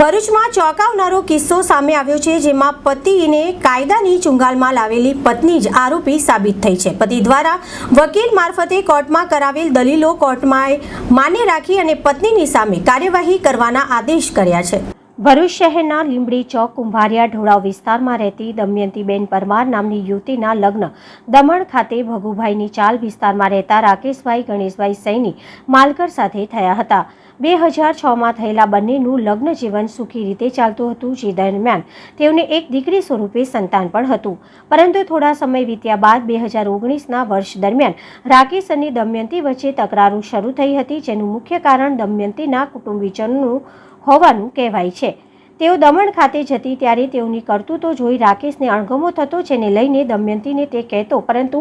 ભરૂચમાં ચોંકાવનારો કિસ્સો સામે આવ્યો છે, જેમાં પતિને કાયદાની ચુંગાલમાં લાવેલી પત્ની જ આરોપી સાબિત થઈ છે. પતિ દ્વારા વકીલ મારફતે કોર્ટમાં કરાવેલ દલીલો કોર્ટમાં માન્ય રાખી અને પત્નીની સામે કાર્યવાહી કરવાના આદેશ કર્યા છે. ભરૂચ શહેરના લીંબડી ચોક કુંભારિયા ઢોળાવ વિસ્તારમાં રહેતી દમયંતીબેન પરમાર નામની યુવતીના લગ્ન. દમણ ખાતે ભગુભાઈની ચાલ વિસ્તારમાં રહેતા રાકેશભાઈ, ગણેશભાઈ સૈની માલકર સાથે થયા હતા. બે હજાર છમાં થયેલા બંનેનું લગ્ન જીવન સુખી રીતે ચાલતું હતું, જે દરમિયાન તેઓને એક દીકરી સ્વરૂપે સંતાન પણ હતું. પરંતુ થોડા સમય વીત્યા બાદ બે હજાર ઓગણીસના વર્ષ દરમિયાન રાકેશ અને દમયંતી વચ્ચે તકરારો શરૂ થઈ હતી, જેનું મુખ્ય કારણ દમયંતીના કુટુંબીજનોનું હોવાનું કહેવાય છે. તેઓ દમણ ખાતે જતી ત્યારે તેઓની કરતૂતો જોઈ રાકેશને અણગમો થતો જેને લઈને દમયંતીને તે કહેતો, પરંતુ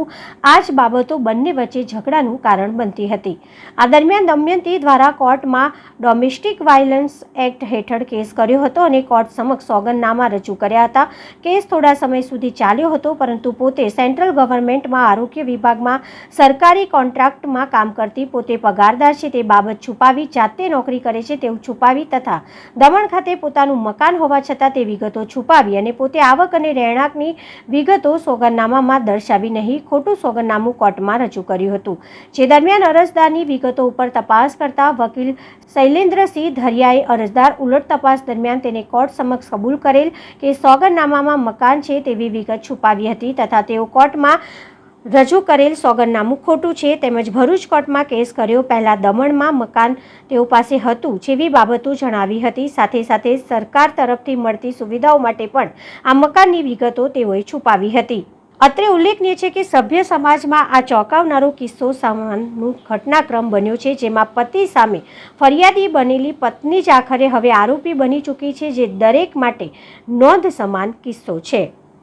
આ જ બાબતો બંને વચ્ચે ઝઘડાનું કારણ બનતી હતી. આ દરમિયાન દમયંતી દ્વારા કોર્ટમાં ડોમેસ્ટિક વાયલન્સ એક્ટ હેઠળ કેસ કર્યો હતો અને કોર્ટ સમક્ષ સોગંદનામા રજૂ કર્યા હતા. કેસ થોડા સમય સુધી ચાલ્યો હતો, પરંતુ પોતે સેન્ટ્રલ ગવર્મેન્ટમાં આરોગ્ય વિભાગમાં સરકારી કોન્ટ્રાક્ટમાં કામ કરતી, પોતે પગારદાર છે, તે બાબત છુપાવી, જાતે નોકરી કરે છે તેવું છુપાવી તથા દમણ ખાતે પોતાનું મકાન હોવા છતાં તે વિગતો છુપાવી અને પોતે આવક અને રહેણાંકની વિગતો સોગંદનામામાં દર્શાવી નહીં, ખોટું સોગંદનામું કોર્ટમાં રજૂ કર્યું હતું. જે દરમિયાન અરજદારની વિગતો ઉપર તપાસ કરતા વકીલ શૈલેન્દ્રસિંહ ધરિયાએ અરજદાર ઉલટ તપાસ દરમિયાન તેને કોર્ટ સમક્ષ કબૂલ કરેલ કે સોગંદનામામાં મકાન છે તેવી વિગત છુપાવી હતી તથા તેઓ કોર્ટમાં રજૂ કરેલ સોગંદનામું ખોટું છે તેમજ ભરૂચ કોર્ટમાં કેસ કર્યો પહેલાં દમણમાં મકાન તેઓ પાસે હતું જેવી બાબતો જણાવી હતી. સાથે સાથે સરકાર તરફથી મળતી સુવિધાઓ માટે પણ આ મકાનની વિગતો તેઓએ છુપાવી હતી. અત્રે ઉલ્લેખનીય છે કે સભ્ય સમાજમાં આ ચોંકાવનારો કિસ્સો સમાનનું ઘટનાક્રમ બન્યો છે, જેમાં પતિ સામે ફરિયાદી બનેલી પત્ની જ આખરે હવે આરોપી બની ચૂકી છે, જે દરેક માટે નોંધ સમાન કિસ્સો છે.